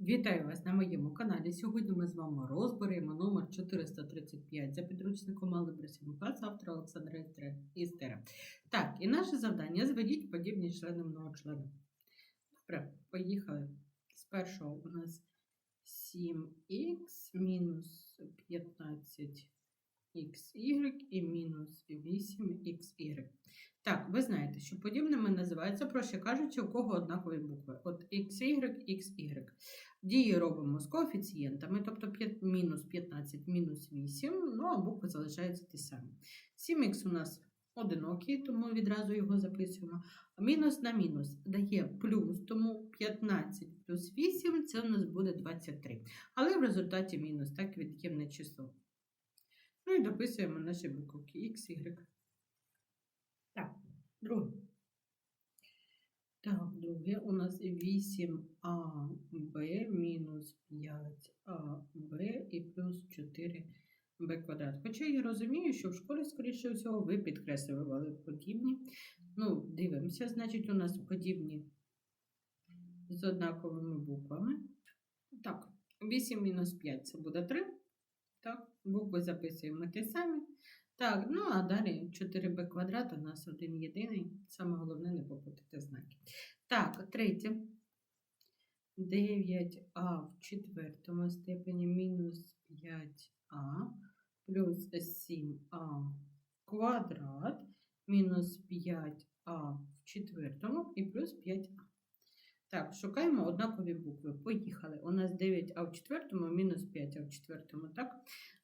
Вітаю вас на моєму каналі. Сьогодні ми з вами розберемо номер 435 за підручником Мали 7 з автора Олександра Істера. Так, і наше завдання зведіть подібні члени многочлена. Добре, поїхали. З першого у нас 7х мінус 15xy і мінус 8xy. Так, ви знаєте, що подібними називаються, проще кажучи, у кого однакові букви. От xy, xy. Дії робимо з коефіцієнтами, тобто 5, мінус 15, мінус 8, ну а букви залишаються ті самі. 7х у нас одинокий, тому відразу його записуємо. Мінус на мінус дає плюс, тому 15 плюс 8 це у нас буде 23. Але в результаті мінус, так, від'ємне число. Ну і дописуємо наші буковки x, y. Так, друге. Так, друге у нас 8аб мінус 5аб і плюс 4b квадрат. Хоча я розумію, що в школі, скоріше всього, ви підкреслювали подібні. Ну, дивимося, значить, у нас подібні з однаковими буквами. Так, 8 мінус 5 це буде 3. Так, букви записуємо ті самі. Так, ну а далі 4b квадрат у нас один єдиний. Саме головне не попутати знаки. Так, третє. 9а в четвертому степені мінус 5а плюс 7а квадрат мінус 5а в четвертому і плюс 5а. Так, шукаємо однакові букви. Поїхали. У нас 9а в четвертому, мінус 5а в четвертому, так?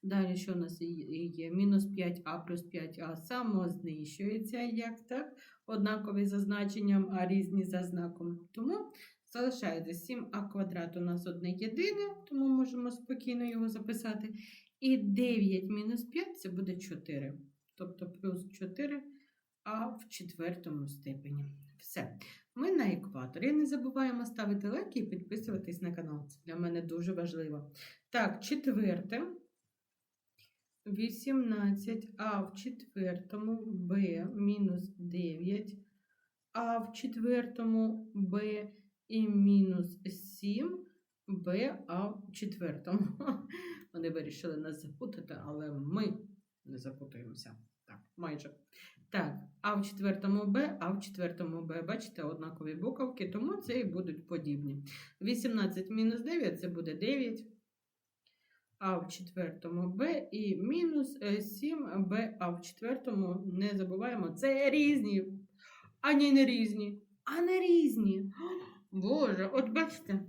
Далі, що у нас є? Мінус 5а плюс 5а самознищується, як так? Однакові за значенням, а різні за знаком. Тому залишається 7а квадрат у нас одне єдине, тому можемо спокійно його записати. І 9 мінус 5 це буде 4. Тобто плюс 4 а в четвертому степені. Все. Ми на екваторі. Не забуваємо ставити лайки і підписуватись на канал. Це для мене дуже важливо. Так, четверте. 18, а в четвертому Б мінус 9, а в четвертому Б і мінус 7, Б, а в четвертому. Вони вирішили нас запутати, але ми не запутаємося. Так, майже. Так, а в четвертому Б, а в четвертому Б, бачите, однакові буковки, тому це і будуть подібні. 18 мінус 9 це буде 9. А в четвертому Б і мінус 7 Б, а в четвертому не забуваємо, це різні. А ні, не різні. А не різні. Боже, от бачите.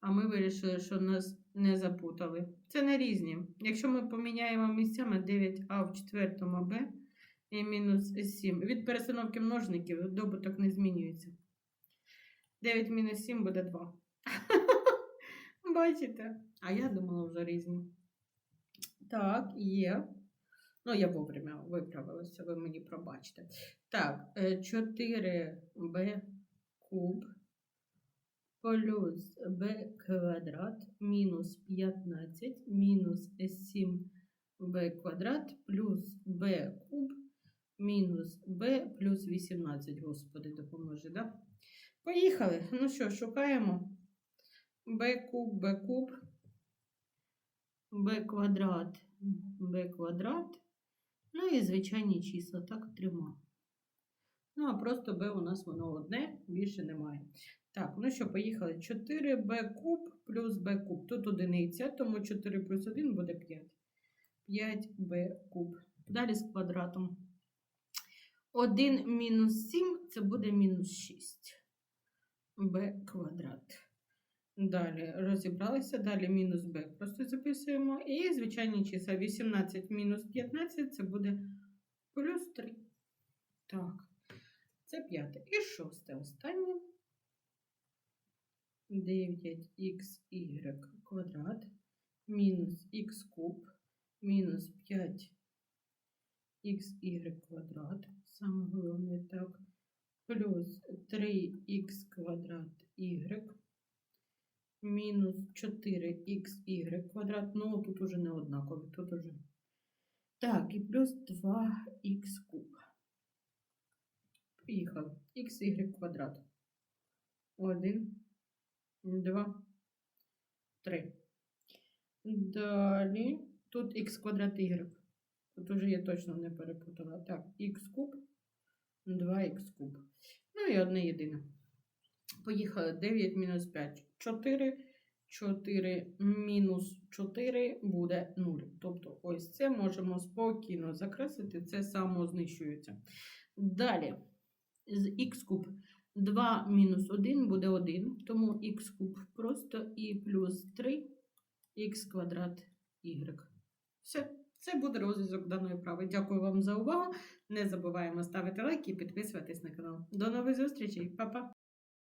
А ми вирішили, що нас не запутали. Це не різні. Якщо ми поміняємо місцями 9а в четвертому Б і мінус 7. Від перестановки множників добуток не змінюється. 9 мінус 7 буде 2. Бачите? А я думала вже різні. Так, є. Ну, я вовремя виправилася, ви мені пробачте. Так, 4b куб плюс b квадрат мінус 15 мінус 7b квадрат плюс b куб мінус b плюс 18. Господи, допоможе, да? Поїхали. Ну що, шукаємо b куб, b куб, b квадрат, b квадрат. Ну і звичайні числа, так, трьома. Ну, а просто b у нас воно одне, більше немає. Так, ну що, поїхали. 4b куб плюс b куб. Тут одиниця, тому 4 плюс 1 буде 5. 5b куб. Далі з квадратом. 1 мінус 7 це буде мінус 6. b квадрат. Далі розібралися, далі мінус b просто записуємо. І звичайні числа 18 мінус 15 це буде плюс 3. Так, це п'яте. І шосте останнє. 9xy квадрат мінус х куб мінус 5xy квадрат. Саме головне так. Плюс 3х квадрат y мінус 4xy квадрат. Ну, тут уже не однакові, тут уже. Так, і плюс 2х куб. Поїхали. xy квадрат. 1 2, 3. Далі тут х квадрат y. Тут уже я точно не перепутала. Так, х куб, 2х куб. Ну і одне єдине. Поїхали 9 мінус 5, 4. 4 мінус 4 буде 0. Тобто, ось це можемо спокійно закреслити, це самознищується. Далі, з х куб 2 мінус 1 буде 1, тому х куб просто і плюс 3 х квадрат y. Все, це буде розв'язок даної прави. Дякую вам за увагу. Не забуваємо ставити лайки і підписуватись на канал. До нових зустрічей, Па-па!